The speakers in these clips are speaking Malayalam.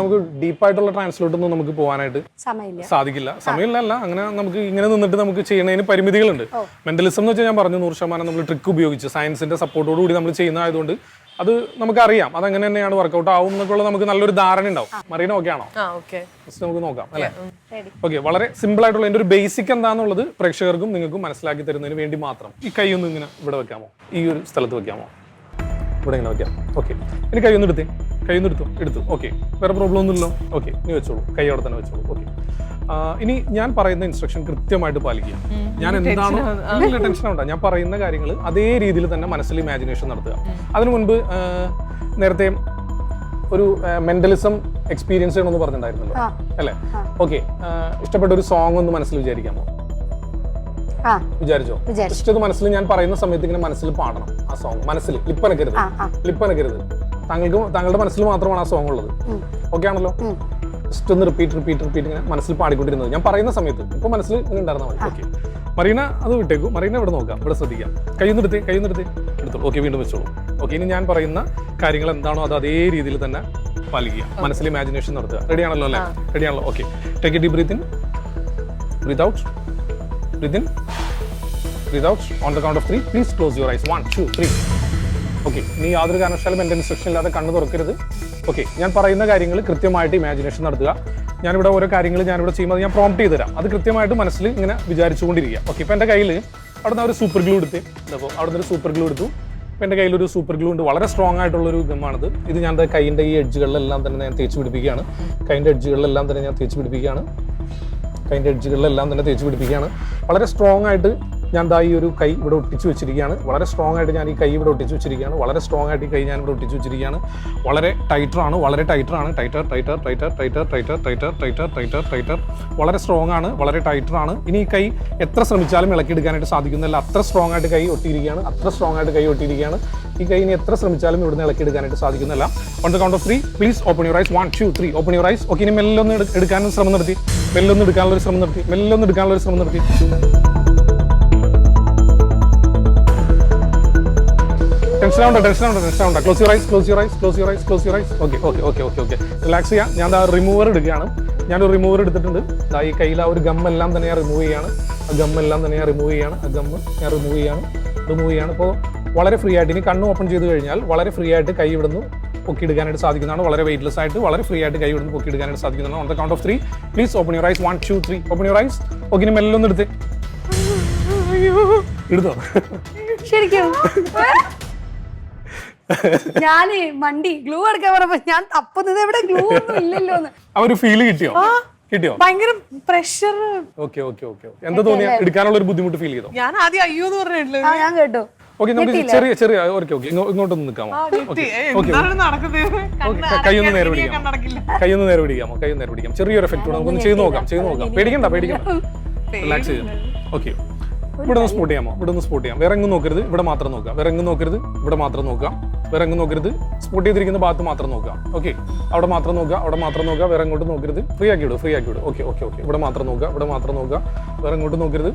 നമുക്ക് ഡീപ്പായിട്ടുള്ള ട്രാൻസ്ലോട്ടൊന്നും നമുക്ക് പോകാനായിട്ട് സമയമില്ല. സാധിക്കില്ല. സമയമില്ല അങ്ങനെ നമുക്ക് ഇങ്ങനെ നിന്നിട്ട് നമുക്ക് ചെയ്യുന്നതിന് പരിമിതികളുണ്ട്. മെന്റലിസം എന്ന് വെച്ചാൽ ഞാൻ പറഞ്ഞു നൂറ് ശതമാനം നമ്മൾ ട്രിക്ക് ഉപയോഗിച്ച് സയൻസിന്റെ സപ്പോർട്ടോട് കൂടി നമ്മൾ ചെയ്യുന്നതായതുകൊണ്ട് അത് നമുക്കറിയാം. അതങ്ങനെ തന്നെയാണ് വർക്കൗട്ട് ആവും എന്നൊക്കെയുള്ള നമുക്ക് നല്ലൊരു ധാരണ ഉണ്ടാവും. മറീന ഓക്കെ ആണോ? ആ ഓക്കെ നമുക്ക് നോക്കാം അല്ലേ. ഓക്കെ വളരെ സിമ്പിൾ ആയിട്ടുള്ള എന്റെ ഒരു ബേസിക് എന്താണെന്നുള്ളത് പ്രേക്ഷകർക്കും നിങ്ങൾക്കും മനസ്സിലാക്കി തരുന്നതിന് വേണ്ടി മാത്രം. ഈ കൈ ഒന്ന് ഇങ്ങനെ ഇവിടെ വെക്കാമോ? ഈ ഒരു സ്ഥലത്ത് വെക്കാമോ? ഇവിടെ ഇങ്ങനെ വയ്ക്കാം ഓക്കെ ഇനി കൈ ഒന്ന് എടുത്തേ. കൈ ഒന്ന് എടുത്തു? എടുത്തു. ഓക്കെ വേറെ പ്രോബ്ലം ഒന്നുമില്ലല്ലോ. ഓക്കെ ഇനി വെച്ചോളൂ. കൈ അവിടെ തന്നെ വെച്ചോളൂ. ഓക്കെ ഇനി ഞാൻ പറയുന്ന ഇൻസ്ട്രക്ഷൻ കൃത്യമായിട്ട് പാലിക്കുക. ഞാൻ എന്താണോ നല്ല ടെൻഷൻ ഉണ്ടാകും ഞാൻ പറയുന്ന കാര്യങ്ങൾ അതേ രീതിയിൽ തന്നെ മനസ്സിൽ ഇമാജിനേഷൻ നടത്തുക. അതിനു മുൻപ് നേരത്തെ ഒരു മെന്റലിസം എക്സ്പീരിയൻസ് ചെയ്യണമെന്ന് പറഞ്ഞിട്ടുണ്ടായിരുന്നല്ലോ. അല്ലേ? ഓക്കെ ഇഷ്ടപ്പെട്ട ഒരു സോങ് ഒന്ന് മനസ്സിൽ വിചാരിക്കാമോ? വിചാരിച്ചോ? ജസ്റ്റ് അത് മനസ്സിൽ ഞാൻ പറയുന്ന സമയത്ത് ഇങ്ങനെ മനസ്സിൽ പാടണം ആ സോങ് മനസ്സിൽ ലിപ്പനക്കരുത് ലിപ്പനക്കരുത് താങ്കൾക്ക് താങ്കളുടെ മനസ്സിൽ മാത്രമാണ് ആ സോങ് ഉള്ളത്. ഓക്കെ ആണല്ലോ. ജസ്റ്റ് ഒന്ന് റിപ്പീറ്റ് റിപ്പീറ്റ് റിപ്പീറ്റ് ഇങ്ങനെ മനസ്സിൽ പാടിക്കൊണ്ടിരുന്നത്. ഞാൻ പറയുന്ന സമയത്ത് ഇപ്പൊ മനസ്സിൽ ഇങ്ങനെ ഉണ്ടായിരുന്ന മതി. ഓക്കെ മറീന അത് വിട്ടേക്കും. മറീന ഇവിടെ നോക്കാം. ഇവിടെ ശ്രദ്ധിക്കാം. കയ്യിൽ എടുത്തേ എടുത്തോളൂ. ഓക്കെ വീണ്ടും വെച്ചോളൂ. ഓക്കെ ഇനി ഞാൻ പറയുന്ന കാര്യങ്ങൾ എന്താണോ അത് അതേ രീതിയിൽ തന്നെ പാലിക്കുക. മനസ്സിൽ ഇമാജിനേഷൻ നടത്തുക. റെഡിയാണല്ലോ അല്ലേ? റെഡിയാണല്ലോ okay take deep breath in breath out breath in breath out on the count of three please close your eyes one two three okay നീ യാതൊരു കാരണവശാലും എന്റെ ഇൻസ്ട്രക്ഷൻ ഇല്ലാതെ കണ്ണു തുറക്കരുത്. ഓക്കെ ഞാൻ പറയുന്ന കാര്യങ്ങൾ കൃത്യമായിട്ട് ഇമാജിനേഷൻ നടത്തുക. ഞാനിവിടെ ഓരോ കാര്യങ്ങൾ ഞാനിവിടെ ചെയ്യുമ്പോൾ ഞാൻ പ്രോംപ്റ്റ് ചെയ്ത് തരാം. അത് കൃത്യമായിട്ട് മനസ്സിൽ ഇങ്ങനെ വിചാരിച്ചുകൊണ്ടിരിക്കുക. ഓക്കെ ഇപ്പം എന്റെ കയ്യിൽ അവിടുന്ന് ഒരു സൂപ്പർ ഗ്ലൂ എടുത്ത് അപ്പോൾ അവിടുന്ന് ഒരു സൂപ്പർ ഗ്ലൂ എടുത്തു. ഇപ്പം എന്റെ കയ്യിലൊരു സൂപ്പർ ഗ്ലൂ ഉണ്ട്. വളരെ സ്ട്രോങ് ആയിട്ടുള്ള ഒരു ഗമ്മാണിത് ഇത് ഞാൻ കൈയിന്റെ ഈ എഡ്ജുകളിലെല്ലാം തന്നെ ഞാൻ തേച്ച് പിടിപ്പിക്കുകയാണ്. കൈന്റെ എഡ്ജുകളിലെല്ലാം തന്നെ ഞാൻ തേച്ച് പിടിപ്പിക്കുകയാണ്. കൈന്റെ എഡ്ജുകളിലെല്ലാം തന്നെ തേച്ച് പിടിപ്പിക്കുകയാണ്. വളരെ സ്ട്രോങ് ആയിട്ട് ഞാൻ ദാ ഈ ഒരു കൈ ഇവിടെ ഒട്ടിച്ച് വെച്ചിരിക്കുകയാണ്. വളരെ സ്ട്രോങ് ആയിട്ട് ഞാൻ ഈ കൈ ഇവിടെ ഒട്ടിച്ച് വെച്ചിരിക്കുകയാണ്. വളരെ സ്ട്രോങ് ആയിട്ട് ഈ കൈ ഞാൻ ഇവിടെ ഒട്ടിച്ച് വെച്ചിരിക്കുകയാണ്. വളരെ ടൈറ്ററാണ് വളരെ ടൈറ്ററാണ് ടൈറ്റർ ടൈറ്റർ ടൈറ്റർ ടൈറ്റർ ടൈറ്റർ ടൈറ്റർ ടൈറ്റർ ടൈറ്റർ ടൈറ്റർ വളരെ സ്ട്രോങ് ആണ് വളരെ ടൈറ്ററാണ് ഇനി ഈ കൈ എത്ര ശ്രമിച്ചാലും ഇളക്കിയെടുക്കാനായിട്ട് സാധിക്കുന്നില്ല അത്ര സ്ട്രോങ് ആയിട്ട് കൈ ഒട്ടിയിരിക്കുകയാണ് അത്ര സ്ട്രോങ് ആയിട്ട് കൈ ഒട്ടിയിരിക്കുകയാണ്. ഈ കൈ ഇനി എത്ര ശ്രമിച്ചാലും ഇവിടുന്ന് ഇളക്കിയെടുക്കാനായിട്ട് സാധിക്കുന്നില്ല on the count of three please open your eyes one two three open your eyes okay ഇനി മെല്ലൊന്ന് എടു- എടുക്കാനും ശ്രമം നടത്തി. മെല്ലെ ഒന്ന് എടുക്കാനുള്ള ഒരു ശ്രമം നടത്തി. മെല്ലെ ഒന്ന് എടുക്കാനുള്ള ഒരു ശ്രമം നടത്തി. ടെൻഷൻ ആവണ്ട ടെൻഷൻ ആവണ്ട ടെൻഷൻ ആവണ്ട close your eyes close your eyes close your eyes close your eyes okay okay okay okay okay relax ചെയ്യാം. ഞാൻ ആ റിമൂവർ എടുക്കുകയാണ് ഞാനൊരു റിമൂവർ എടുത്തിട്ടുണ്ട്. ഈ കയ്യിൽ ആ ഒരു ഗമ്മെല്ലാം തന്നെ ഞാൻ റിമൂവ് ചെയ്യാണ്. ആ ഗമ്മെല്ലാം തന്നെ ഞാൻ റിമൂവ് ചെയ്യാണ്. ആ ഗമ്മ് ഞാൻ റിമൂവ് ചെയ്യാണ്. റിമൂവ് ചെയ്യാണ്. അപ്പോൾ വളരെ ഫ്രീ ആയിട്ട് ഇനി കണ്ണ് ഓപ്പൺ ചെയ്ത് കഴിഞ്ഞാൽ വളരെ ഫ്രീ ആയിട്ട് കൈ ഇവിടുന്ന് പൊക്കിയെടുക്കാനായിട്ട് സാധിക്കുന്നതാണ്. വളരെ വെയിറ്റ്ലെസ് ആയിട്ട് വളരെ ഫ്രീ ആയിട്ട് കൈ ഇവിടുന്ന് പൊക്കിയെടുക്കാനായിട്ട് സാധിക്കുന്നതാണ്. On the count of three please open your eyes one two three open your eyes okay ഇനി മെല്ലെ ഒന്ന് എടുത്ത്. എടുത്തോ? ശരിക്കും. ഞാനേ വണ്ടി ഗ്ലൂ എടുക്കാൻ പറഞ്ഞപ്പോ ഞാൻ തപ്പുന്നത് എവിടെ? ഗ്ലൂ ഒന്നും ഇല്ലല്ലോ എന്ന്. ആ ഒരു ഫീൽ കിട്ടിയോ? കിട്ടിയോ? ഭയങ്കര പ്രഷർ ഓക്കെ ഓക്കെ ഓക്കെ എന്താ തോന്നിയ? എടുക്കാനുള്ള ഒരു ബുദ്ധിമുട്ട് ഫീൽ ചെയ്തോ? ഞാൻ ആദ്യം അയ്യോ എന്ന് പറഞ്ഞിട്ടില്ല? ഞാൻ കേട്ടോ. ഓക്കെ നമുക്ക് ചെറിയ ചെറിയ ഓക്കെ ഓക്കെ ഇങ്ങോട്ടൊന്ന് നിൽക്കാമോ? ഓക്കെ നേരെ പിടിക്കാം. കണ്ണടക്കില്ല നേരെ പിടിക്കാമോ? കൈ നേരെ പിടിക്കാം. ചെറിയൊരു എഫക്റ്റ് നമുക്കൊന്ന് ചെയ്ത് നോക്കാം ചെയ്ത് നോക്കാം. പേടിക്കണ്ട പേടിക്കണ്ട. റിലാക്സ് ചെയ്ത് ഓക്കെ ഇവിടെ ഒന്ന് സ്പോട്ട് ചെയ്യാമോ? ഇവിടെ ഒന്ന് സ്പോട്ട് ചെയ്യാം. വേറെ എങ്ങും നോക്കരുത്. ഇവിടെ മാത്രം നോക്കാം. വേറെ എങ്ങും നോക്കരുത്. ഇവിടെ മാത്രം നോക്കാം. വേറെ എങ്ങും നോക്കരുത്. സ്പോട്ട് ചെയ്തിരിക്കുന്ന ഭാഗത്ത് മാത്രം നോക്കുക. ഓക്കെ അവിടെ മാത്രം നോക്കുക അവിടെ മാത്രം നോക്കുക വേറെ എങ്ങോട്ട് നോക്കരുത്. ഫ്രീ ആക്കി വിടും ഫ്രീ ആക്കി വിടും. ഓക്കെ ഓക്കെ ഓക്കെ ഇവിടെ മാത്രം നോക്കുക ഇവിടെ മാത്രം നോക്കുക വേറെ എങ്ങോട്ട് നോക്കരുത്.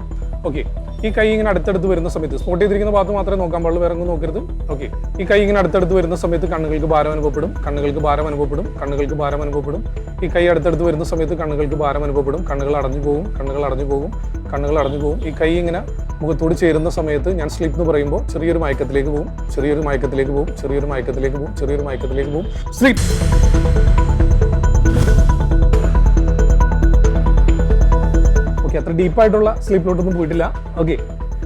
ഓക്കെ ഈ കൈ ഇങ്ങനെ അടുത്തടുത്ത് വരുന്ന സമയത്ത് സ്പോട്ട് ചെയ്തിരിക്കുന്ന ഭാഗത്ത് മാത്രമേ നോക്കാൻ പാടുള്ളൂ വേറെ എങ്ങും നോക്കരുത്. ഓക്കെ ഈ കൈ ഇങ്ങനെ അടുത്തടുത്ത് വരുന്ന സമയത്ത് കണ്ണുകൾക്ക് ഭാരം അനുഭവപ്പെടും കണ്ണുകൾക്ക് ഭാരം അനുഭവപ്പെടും കണ്ണുകൾക്ക് ഭാരം അനുഭവപ്പെടും. ഈ കൈ അടുത്തടുത്ത് വരുന്ന സമയത്ത് കണ്ണുകൾക്ക് ഭാരം അനുഭവപ്പെടും കണ്ണുകൾ അടഞ്ഞു പോകും കണ്ണുകൾ അടഞ്ഞു പോകും. കണ്ണുകൾ അടഞ്ഞു പോകും ഈ കൈ ഇങ്ങനെ മുഖത്തോട് ചേരുന്ന സമയത്ത് ഞാൻ സ്ലീപ്പ് എന്ന് പറയുമ്പോൾ ചെറിയൊരു മയക്കത്തിലേക്ക് പോകും ചെറിയൊരു മയക്കത്തിലേക്ക് പോകും ചെറിയൊരു മയക്കത്തിലേക്ക് പോകും ചെറിയൊരു മയക്കത്തിലേക്ക് പോകും സ്ലീപ്പ് ഓക്കെ അത്ര ഡീപ്പായിട്ടുള്ള സ്ലീപ്പിലോട്ടൊന്നും പോയിട്ടില്ല. Okay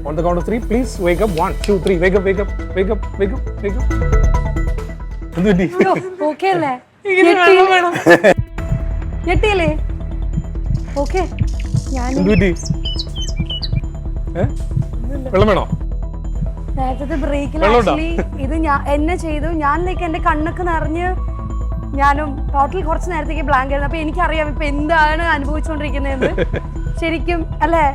on the count three please വേഗം വൺ ടു ത്രീ വേഗം വേഗം വേഗം വേഗം വേഗം എന്ത് പറ്റി ഓക്കെ അല്ലേ? ഞെട്ടിയല്ലേ ഓക്കെ ഞാൻ എന്ത് പറ്റി ഏ വെള്ളം വേണോ? നേരത്തെ ബ്രേക്കിൽ? ആക്ച്വലി ഇത് ഞാൻ എന്നെ ചെയ്തു. ഞാൻ ലൈക്ക് എന്റെ കണ്ണൊക്കെ നിറഞ്ഞ് ഞാനും ടോട്ടൽ കുറച്ച് നേരത്തേക്ക് ബ്ലാങ്ക് ആയിരുന്നു. അപ്പൊ എനിക്കറിയാം ഇപ്പൊ എന്താണ് അനുഭവിച്ചുകൊണ്ടിരിക്കുന്നതെന്ന് ശരിക്കും അല്ലേ?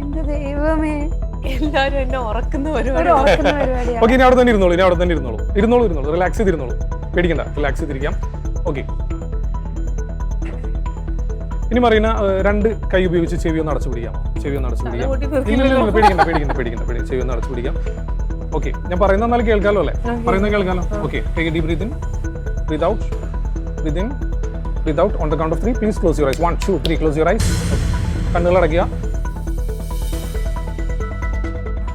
എന്റെ ദൈവമേ. എല്ലാരും എന്നെ ഉറക്കുന്ന ഒരു പരിപാടി. ഓക്കെ ഇനി അവിടെ തന്നെ ഇരുന്നോളൂ ഇനി അവിടെ തന്നെ ഇരുന്നോളൂ. ഇരുന്നോളൂ ഇരുന്നോളൂ. റിലാക്സ് ചെയ്തിരുന്നോളൂ. പേടിക്കണ്ട റിലാക്സ് ചെയ്തിരിക്കാം. ഓക്കെ ഇനി പറയുന്ന രണ്ട് കൈ ഉപയോഗിച്ച് ചെവി ഒന്ന് അടച്ചു പിടിക്കാം. ചെവി ഒന്ന് അടച്ചു പിടിക്കാം. ഇല്ല, പേടിക്കണ്ട പേടിക്കണ്ട പേടിക്കണ്ട പേടി ചെവി ഒന്ന് അടച്ചു പിടിക്കാം. ഓക്കെ ഞാൻ പറയുന്ന എന്നാലും കേൾക്കാലോ അല്ലേ? പറയുന്നത് കേൾക്കാലോ? Okay take deep out out on the count of three please close your eyes one two three close your eyes കണ്ണുകൾ അടയ്ക്കുക.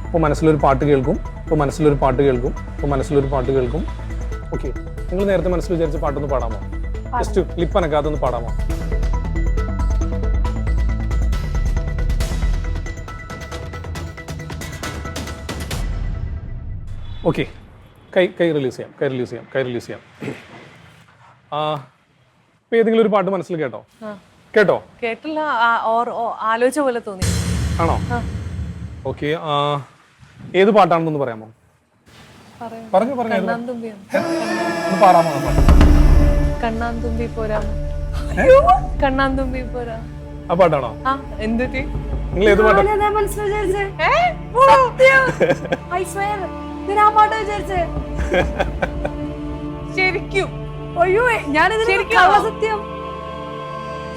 ഇപ്പോൾ മനസ്സിലൊരു പാട്ട് കേൾക്കും. ഇപ്പോൾ മനസ്സിലൊരു പാട്ട് കേൾക്കും. ഇപ്പോൾ മനസ്സിലൊരു പാട്ട് കേൾക്കും. ഓക്കെ നിങ്ങൾ നേരത്തെ മനസ്സിൽ വിചാരിച്ച പാട്ടൊന്ന് പാടാമോ? ജസ്റ്റ് ലിപ്പ് അനക്കാതെ ഒന്ന് പാടാമോ? ഓക്കെ കൈ കൈ റിലീസ് ചെയ്യാം കൈ റിലീസ് ചെയ്യാം കൈ റിലീസ് ചെയ്യാം. ആ ഇപ്പൊ ഏതെങ്കിലും ഒരു പാട്ട് മനസ്സിൽ കേട്ടോ? കേട്ടോ? കേട്ടില്ല. ആ- ഓർ- ഓ- ആലോചിച്ച പോലെ തോന്നി. ആണോ? ആ. ഓക്കെ ഏത് പാട്ടാണെന്നൊന്ന് പറയാമോ? പറഞ്ഞു പറഞ്ഞു പാടാമോ ആ പാട്ട്? കണ്ണാൻ തുമ്പി പോരാ കണ്ണാന്തുമ്പി പോരാ. ആ പാട്ടാണോ? ആ എന്തുറ്റി നിങ്ങൾ ഏത് പാട്ടാണ് ഞാനതാ ആ പാട്ട് വിചാരിച്ചേ? ശരിക്കും. അയ്യോ ഞാനിതിന് ശരിക്കും? സത്യം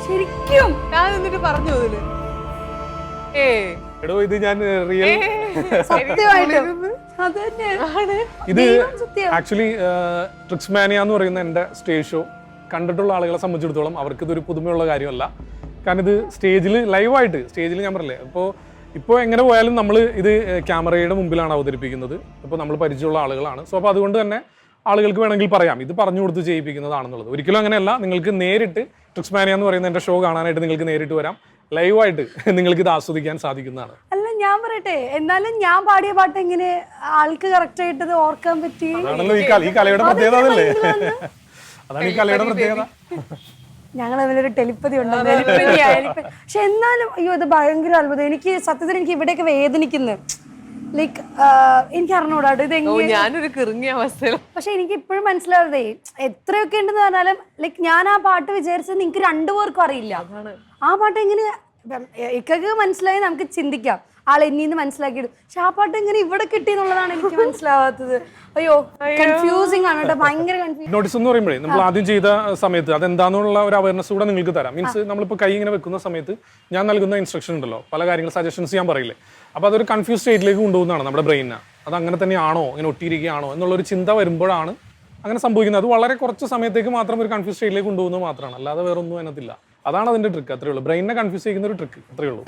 ശരിക്കും. ഞാൻ എന്നിട്ട് പറഞ്ഞു അതിൽ. ഏ. എടോ ഇത് ഞാൻ റിയൽ ഇത് ആക്ച്വലി ട്രിക്സ് മാനിയ എന്ന് പറയുന്ന എന്റെ സ്റ്റേജ് ഷോ കണ്ടിട്ടുള്ള ആളുകളെ സംബന്ധിച്ചിടത്തോളം അവർക്ക് ഇതൊരു പുതുമയുള്ള കാര്യമല്ല. കാരണം ഇത് സ്റ്റേജിൽ ലൈവായിട്ട് സ്റ്റേജിൽ ഞാൻ പറഞ്ഞില്ലേ അപ്പോൾ ഇപ്പോൾ എങ്ങനെ പോയാലും നമ്മൾ ഇത് ക്യാമറയുടെ മുമ്പിലാണ് അവതരിപ്പിക്കുന്നത്. അപ്പോൾ നമ്മൾ പരിചയമുള്ള ആളുകളാണ്. സോ അപ്പോൾ അതുകൊണ്ട് തന്നെ ആളുകൾക്ക് വേണമെങ്കിൽ പറയാം ഇത് പറഞ്ഞു കൊടുത്ത് ചെയ്യിപ്പിക്കുന്നതാണെന്നുള്ളത്. ഒരിക്കലും അങ്ങനെയല്ല നിങ്ങൾക്ക് നേരിട്ട് ട്രിക്സ് മാനിയ എന്ന് പറയുന്ന എന്റെ ഷോ കാണാനായിട്ട് നിങ്ങൾക്ക് നേരിട്ട് വരാം. ലൈവായിട്ട് നിങ്ങൾക്ക് ഇത് ആസ്വദിക്കാൻ സാധിക്കുന്നതാണ്. അല്ല ഞാൻ പറയട്ടെ എന്നാലും ഞാൻ പാടിയ പാട്ട് എങ്ങനെ ആൾക്ക് കറക്റ്റ് ആയിട്ട് ഇത് ഓർക്കാൻ പറ്റി? ഈ കല കലയുടെ പ്രത്യേകത അല്ലേ അതാണ് ഈ കലയുടെ പ്രത്യേകത. ഞങ്ങൾ തമ്മിലൊരു ടെലിപ്പതി ഉണ്ട്. പക്ഷെ എന്നാലും അയ്യോ ഇത് ഭയങ്കര അത്ഭുതം. എനിക്ക് സത്യത്തിൽ എനിക്ക് ഇവിടെയൊക്കെ വേദനിക്കുന്നു. ലൈക്ക് എനിക്ക് അറിഞ്ഞൂടാട്ടോ ഇത് ഞാനൊരു കിറങ്ങിയ അവസ്ഥയിൽ പക്ഷെ എനിക്ക് ഇപ്പോഴും മനസ്സിലാവതേ എത്രയൊക്കെ ഉണ്ടെന്ന് പറഞ്ഞാലും ലൈക്ക് ഞാൻ ആ പാട്ട് വിചാരിച്ചത് നിങ്ങൾക്ക് രണ്ടുപേർക്കും അറിയില്ല. ആ പാട്ട് എങ്ങനെ ഇക്കൊക്കെ മനസ്സിലായി നമുക്ക് ചിന്തിക്കാം. ആൾ എന്നീന്ന് മനസ്സിലാക്കിയിടും. പക്ഷെ ആ പാട്ട് എങ്ങനെ ഇവിടെ കിട്ടി എന്നുള്ളതാണ് എനിക്ക് മനസ്സിലാവാത്തത്. അയ്യോ കൺഫ്യൂസിങ് ആണ് കേട്ടോ ഭയങ്കര കൺഫ്യൂസ് നോട്ടീസ് എന്ന് പറയുമ്പോഴേ നമ്മൾ ആദ്യം ചെയ്ത സമയത്ത് അതെന്താന്നുള്ള ഒരു അവയർനെസ് കൂടെ നിങ്ങൾക്ക് തരാം. മീൻസ് നമ്മളിപ്പോൾ കൈ ഇങ്ങനെ വെക്കുന്ന സമയത്ത് ഞാൻ നൽകുന്ന ഇൻസ്ട്രക്ഷൻ ഉണ്ടല്ലോ പല കാര്യങ്ങൾ സജഷൻസ് ഞാൻ പറയില്ലേ. അപ്പോൾ അതൊരു കൺഫ്യൂസ് സ്റ്റേറ്റിലേക്ക് കൊണ്ടുപോകുന്നതാണ് നമ്മുടെ ബ്രെയിനിനെ അത് അങ്ങനെ തന്നെയാണോ ഇങ്ങനെ ഒട്ടിയിരിക്കുകയാണോ എന്നുള്ളൊരു ചിന്ത വരുമ്പോഴാണ് അങ്ങനെ സംഭവിക്കുന്നത്. അത് വളരെ കുറച്ച് സമയത്തേക്ക് മാത്രം ഒരു കൺഫ്യൂസ് സ്റ്റേറ്റിലേക്ക് കൊണ്ടുപോകുന്നത് മാത്രമാണ്. അല്ലാതെ വേറൊന്നും അതിനകത്തില്ല. അതാണ് അതിന്റെ ട്രിക്ക് അത്രേ ഉള്ളൂ. ബ്രെയിനിനെ കൺഫ്യൂസ് ചെയ്യുന്ന ഒരു ട്രിക്ക് അത്രേ ഉള്ളൂ.